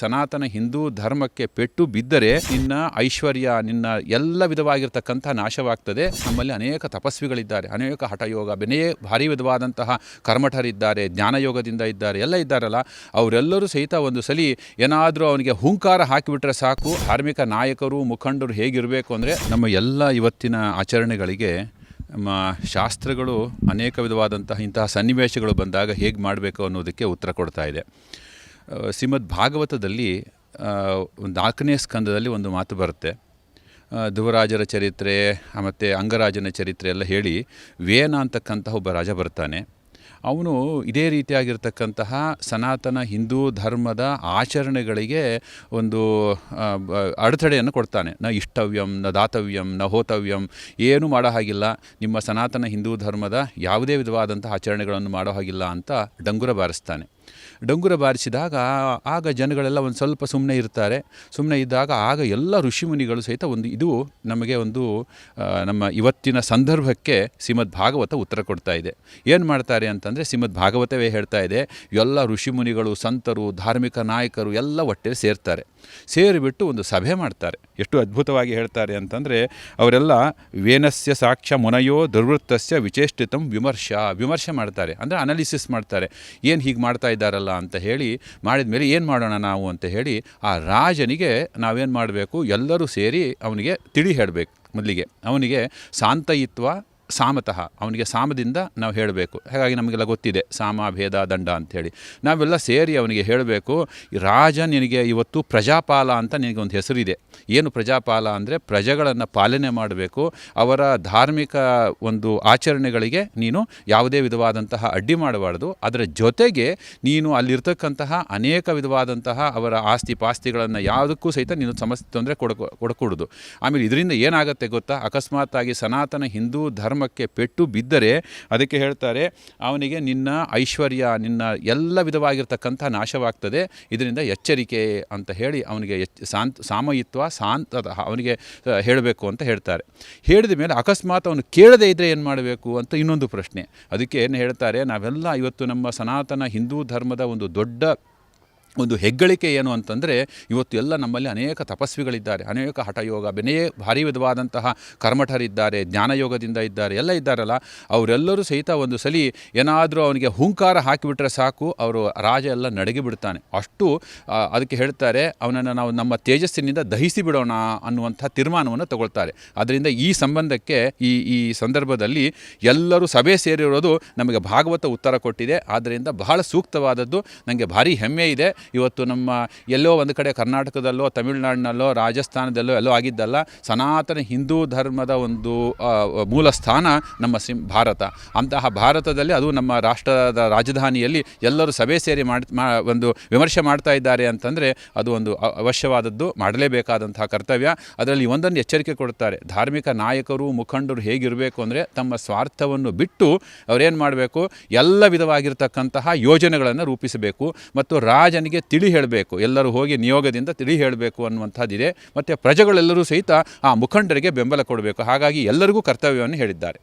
ಸನಾತನ ಹಿಂದೂ ಧರ್ಮಕ್ಕೆ ಪೆಟ್ಟು ಬಿದ್ದರೆ ನಿನ್ನ ಐಶ್ವರ್ಯ, ನಿನ್ನ ಎಲ್ಲ ವಿಧವಾಗಿರ್ತಕ್ಕಂಥ ನಾಶವಾಗ್ತದೆ. ನಮ್ಮಲ್ಲಿ ಅನೇಕ ತಪಸ್ವಿಗಳಿದ್ದಾರೆ, ಅನೇಕ ಹಠಯೋಗ ಬೆನೇ ಭಾರಿ ವಿಧವಾದಂತಹ ಕರ್ಮಠರಿದ್ದಾರೆ, ಜ್ಞಾನಯೋಗದಿಂದ ಇದ್ದಾರೆ, ಎಲ್ಲ ಇದ್ದಾರಲ್ಲ. ಅವರೆಲ್ಲರೂ ಸಹಿತ ಒಂದು ಸಲಿ ಏನಾದರೂ ಅವನಿಗೆ ಹುಂಕಾರ ಹಾಕಿಬಿಟ್ರೆ ಸಾಕು. ಧಾರ್ಮಿಕ ನಾಯಕರು, ಮುಖಂಡರು ಹೇಗಿರಬೇಕು ಅಂದರೆ ನಮ್ಮ ಎಲ್ಲ ಇವತ್ತಿನ ಆಚರಣೆಗಳಿಗೆ ನಮ್ಮ ಶಾಸ್ತ್ರಗಳು ಅನೇಕ ವಿಧವಾದಂತಹ ಇಂತಹ ಸನ್ನಿವೇಶಗಳು ಬಂದಾಗ ಹೇಗೆ ಮಾಡಬೇಕು ಅನ್ನೋದಕ್ಕೆ ಉತ್ತರ ಕೊಡ್ತಾ ಇದೆ. ಶ್ರೀಮದ್ ಭಾಗವತದಲ್ಲಿ ಒಂದು ನಾಲ್ಕನೇ ಸ್ಕಂದದಲ್ಲಿ ಒಂದು ಮಾತು ಬರುತ್ತೆ. ಧುವರಾಜರ ಚರಿತ್ರೆ ಮತ್ತು ಅಂಗರಾಜನ ಚರಿತ್ರೆ ಎಲ್ಲ ಹೇಳಿ, ವೇನ ಅಂತಕ್ಕಂತಹ ಒಬ್ಬ ರಾಜ ಬರ್ತಾನೆ. ಅವನು ಇದೇ ರೀತಿಯಾಗಿರ್ತಕ್ಕಂತಹ ಸನಾತನ ಹಿಂದೂ ಧರ್ಮದ ಆಚರಣೆಗಳಿಗೆ ಒಂದು ಅಡೆತಡೆಯನ್ನು ಕೊಡ್ತಾನೆ. ನ ಇಷ್ಟವ್ಯಂ, ನ ದಾತವ್ಯಂ, ನ ಹೋತವ್ಯಂ, ಏನೂ ಮಾಡೋ ಹಾಗಿಲ್ಲ. ನಿಮ್ಮ ಸನಾತನ ಹಿಂದೂ ಧರ್ಮದ ಯಾವುದೇ ವಿಧವಾದಂತಹ ಆಚರಣೆಗಳನ್ನು ಮಾಡೋ ಹಾಗಿಲ್ಲ ಅಂತ ಡಂಗುರ ಬಾರಿಸ್ತಾನೆ. ಡಂಗುರ ಬಾರಿಸಿದಾಗ ಆಗ ಜನಗಳೆಲ್ಲ ಒಂದು ಸ್ವಲ್ಪ ಸುಮ್ಮನೆ ಇರ್ತಾರೆ. ಸುಮ್ಮನೆ ಇದ್ದಾಗ ಆಗ ಎಲ್ಲ ಋಷಿಮುನಿಗಳು ಸಹಿತ ಒಂದು ಇದು ನಮಗೆ ಒಂದು ನಮ್ಮ ಇವತ್ತಿನ ಸಂದರ್ಭಕ್ಕೆ ಶ್ರೀಮದ್ ಭಾಗವತ ಉತ್ತರ ಕೊಡ್ತಾ ಇದೆ. ಏನು ಮಾಡ್ತಾರೆ ಅಂತಂದರೆ ಶ್ರೀಮದ್ ಭಾಗವತವೇ ಹೇಳ್ತಾ ಇದೆ. ಎಲ್ಲ ಋಷಿಮುನಿಗಳು, ಸಂತರು, ಧಾರ್ಮಿಕ ನಾಯಕರು ಎಲ್ಲ ಒಟ್ಟೆ ಸೇರ್ತಾರೆ. ಸೇರಿಬಿಟ್ಟು ಒಂದು ಸಭೆ ಮಾಡ್ತಾರೆ. ಎಷ್ಟು ಅದ್ಭುತವಾಗಿ ಹೇಳ್ತಾರೆ ಅಂತಂದರೆ ಅವರೆಲ್ಲ ವೇನಸ್ಯ ಸಾಕ್ಷ್ಯ ಮುನಯೋ ದುರ್ವೃತ್ತಸ್ಯ ವಿಚೇಷ್ಟಿತಂ ವಿಮರ್ಶ, ವಿಮರ್ಶೆ ಮಾಡ್ತಾರೆ. ಅಂದರೆ ಅನಾಲಿಸಿಸ್ ಮಾಡ್ತಾರೆ. ಏನು ಹೀಗೆ ಮಾಡ್ತಾ ಇದ್ದಾರಲ್ಲ ಅಂತ ಹೇಳಿ ಮಾಡಿದ ಮೇಲೆ ಏನು ಮಾಡೋಣ ನಾವು ಅಂತ ಹೇಳಿ ಆ ರಾಜನಿಗೆ ನಾವೇನು ಮಾಡಬೇಕು? ಎಲ್ಲರೂ ಸೇರಿ ಅವನಿಗೆ ತಿಳಿ ಹೇಳಬೇಕು ಮೊದಲಿಗೆ. ಅವನಿಗೆ ಶಾಂತಯಿತ್ವ ಸಾಮತಃ ಅವನಿಗೆ ಸಾಮದಿಂದ ನಾವು ಹೇಳಬೇಕು. ಹಾಗಾಗಿ ನಮಗೆಲ್ಲ ಗೊತ್ತಿದೆ, ಸಾಮ, ಭೇದ, ದಂಡ ಅಂಥೇಳಿ ನಾವೆಲ್ಲ ಸೇರಿ ಅವನಿಗೆ ಹೇಳಬೇಕು ರಾಜ ನಿನಗೆ ಇವತ್ತು ಪ್ರಜಾಪಾಲ ಅಂತ ನಿನಗೆ ಒಂದು ಹೆಸರಿದೆ. ಏನು ಪ್ರಜಾಪಾಲ ಅಂದರೆ ಪ್ರಜೆಗಳನ್ನು ಪಾಲನೆ ಮಾಡಬೇಕು, ಅವರ ಧಾರ್ಮಿಕ ಒಂದು ಆಚರಣೆಗಳಿಗೆ ನೀನು ಯಾವುದೇ ವಿಧವಾದಂತಹ ಅಡ್ಡಿ ಮಾಡಬಾರ್ದು. ಅದರ ಜೊತೆಗೆ ನೀನು ಅಲ್ಲಿರ್ತಕ್ಕಂತಹ ಅನೇಕ ವಿಧವಾದಂತಹ ಅವರ ಆಸ್ತಿ ಪಾಸ್ತಿಗಳನ್ನು ಯಾವುದಕ್ಕೂ ಸಹಿತ ನೀನು ಸಮಸ್ಯೆ ತೊಂದರೆ ಕೊಡಕೊ, ಕೊಡಕೂಡದು. ಆಮೇಲೆ ಇದರಿಂದ ಏನಾಗುತ್ತೆ ಗೊತ್ತಾ? ಅಕಸ್ಮಾತ್ತಾಗಿ ಸನಾತನ ಹಿಂದೂ ಧರ್ಮಕ್ಕೆ ಪೆಟ್ಟು ಬಿದ್ದರೆ ಅದಕ್ಕೆ ಹೇಳ್ತಾರೆ, ಅವನಿಗೆ ನಿನ್ನ ಐಶ್ವರ್ಯ, ನಿನ್ನ ಎಲ್ಲ ವಿಧವಾಗಿರ್ತಕ್ಕಂಥ ನಾಶವಾಗ್ತದೆ, ಇದರಿಂದ ಎಚ್ಚರಿಕೆ ಅಂತ ಹೇಳಿ ಅವನಿಗೆ ಎಚ್ ಶಾಂತ ಸಾಮಯಿತ್ವ ಶಾಂತ ಅವನಿಗೆ ಹೇಳಬೇಕು ಅಂತ ಹೇಳ್ತಾರೆ. ಹೇಳಿದ ಮೇಲೆ ಅಕಸ್ಮಾತ್ ಅವನು ಕೇಳದೇ ಇದ್ದರೆ ಏನು ಮಾಡಬೇಕು ಅಂತ ಇನ್ನೊಂದು ಪ್ರಶ್ನೆ. ಅದಕ್ಕೆ ಏನು ಹೇಳ್ತಾರೆ, ನಾವೆಲ್ಲ ಇವತ್ತು ನಮ್ಮ ಸನಾತನ ಹಿಂದೂ ಧರ್ಮದ ಒಂದು ದೊಡ್ಡ ಒಂದು ಹೆಗ್ಗಳಿಕೆ ಏನು ಅಂತಂದರೆ, ಇವತ್ತು ಎಲ್ಲ ನಮ್ಮಲ್ಲಿ ಅನೇಕ ತಪಸ್ವಿಗಳಿದ್ದಾರೆ, ಅನೇಕ ಹಠಯೋಗ ಬೆನೇ ಭಾರಿ ವಿಧವಾದಂತಹ ಕರ್ಮಠರಿದ್ದಾರೆ, ಜ್ಞಾನಯೋಗದಿಂದ ಇದ್ದಾರೆ, ಎಲ್ಲ ಇದ್ದಾರಲ್ಲ, ಅವರೆಲ್ಲರೂ ಸಹಿತ ಒಂದು ಸಲಿ ಏನಾದರೂ ಅವನಿಗೆ ಹುಂಕಾರ ಹಾಕಿಬಿಟ್ರೆ ಸಾಕು, ಅವರು ರಾಜ ಎಲ್ಲ ನಡಗಿ ಬಿಡ್ತಾನೆ. ಅಷ್ಟು ಅದಕ್ಕೆ ಹೇಳ್ತಾರೆ, ಅವನನ್ನು ನಾವು ನಮ್ಮ ತೇಜಸ್ಸಿನಿಂದ ದಹಿಸಿ ಬಿಡೋಣ ಅನ್ನುವಂಥ ತೀರ್ಮಾನವನ್ನು ತಗೊಳ್ತಾರೆ. ಅದರಿಂದ ಈ ಸಂಬಂಧಕ್ಕೆ ಈ ಈ ಸಂದರ್ಭದಲ್ಲಿ ಎಲ್ಲರೂ ಸಭೆ ಸೇರಿರೋದು ನಮಗೆ ಭಾಗವತ ಉತ್ತರ ಕೊಟ್ಟಿದೆ. ಆದ್ದರಿಂದ ಬಹಳ ಸೂಕ್ತವಾದದ್ದು ನನಗೆ ಭಾರಿ ಹೆಮ್ಮೆ ಇದೆ. ಇವತ್ತು ನಮ್ಮ ಎಲ್ಲೋ ಒಂದು ಕಡೆ ಕರ್ನಾಟಕದಲ್ಲೋ, ತಮಿಳುನಾಡಿನಲ್ಲೋ, ರಾಜಸ್ಥಾನದಲ್ಲೋ ಎಲ್ಲೋ ಆಗಿದ್ದಲ್ಲ, ಸನಾತನ ಹಿಂದೂ ಧರ್ಮದ ಒಂದು ಮೂಲ ಸ್ಥಾನ ನಮ್ಮ ಸಿಂ, ಭಾರತ. ಅಂತಹ ಭಾರತದಲ್ಲಿ ಅದು ನಮ್ಮ ರಾಷ್ಟ್ರದ ರಾಜಧಾನಿಯಲ್ಲಿ ಎಲ್ಲರೂ ಸಭೆ ಸೇರಿ ಮಾಡಿ ಒಂದು ವಿಮರ್ಶೆ ಮಾಡ್ತಾ ಇದ್ದಾರೆ ಅಂತಂದರೆ ಅದು ಒಂದು ಅವಶ್ಯವಾದದ್ದು, ಮಾಡಲೇಬೇಕಾದಂತಹ ಕರ್ತವ್ಯ. ಅದರಲ್ಲಿ ಒಂದನ್ನು ಎಚ್ಚರಿಕೆ ಕೊಡ್ತಾರೆ ಧಾರ್ಮಿಕ ನಾಯಕರು, ಮುಖಂಡರು ಹೇಗಿರಬೇಕು ಅಂದರೆ ತಮ್ಮ ಸ್ವಾರ್ಥವನ್ನು ಬಿಟ್ಟು ಅವರೇನು ಮಾಡಬೇಕು? ಎಲ್ಲ ವಿಧವಾಗಿರ್ತಕ್ಕಂತಹ ಯೋಜನೆಗಳನ್ನು ರೂಪಿಸಬೇಕು. ಮತ್ತು ರಾಜನಿಗೆ ತಿಳಿ ಹೇಳಬೇಕು. ಎಲ್ಲರೂ ಹೋಗಿ ನಿಯೋಗದಿಂದ ತಿಳಿ ಹೇಳಬೇಕು ಅನ್ನುವಂಥದ್ದಿದೆ. ಮತ್ತು ಪ್ರಜೆಗಳೆಲ್ಲರೂ ಸಹಿತ ಆ ಮುಖಂಡರಿಗೆ ಬೆಂಬಲ ಕೊಡಬೇಕು. ಹಾಗಾಗಿ ಎಲ್ಲರಿಗೂ ಕರ್ತವ್ಯವನ್ನು ಹೇಳಿದ್ದಾರೆ.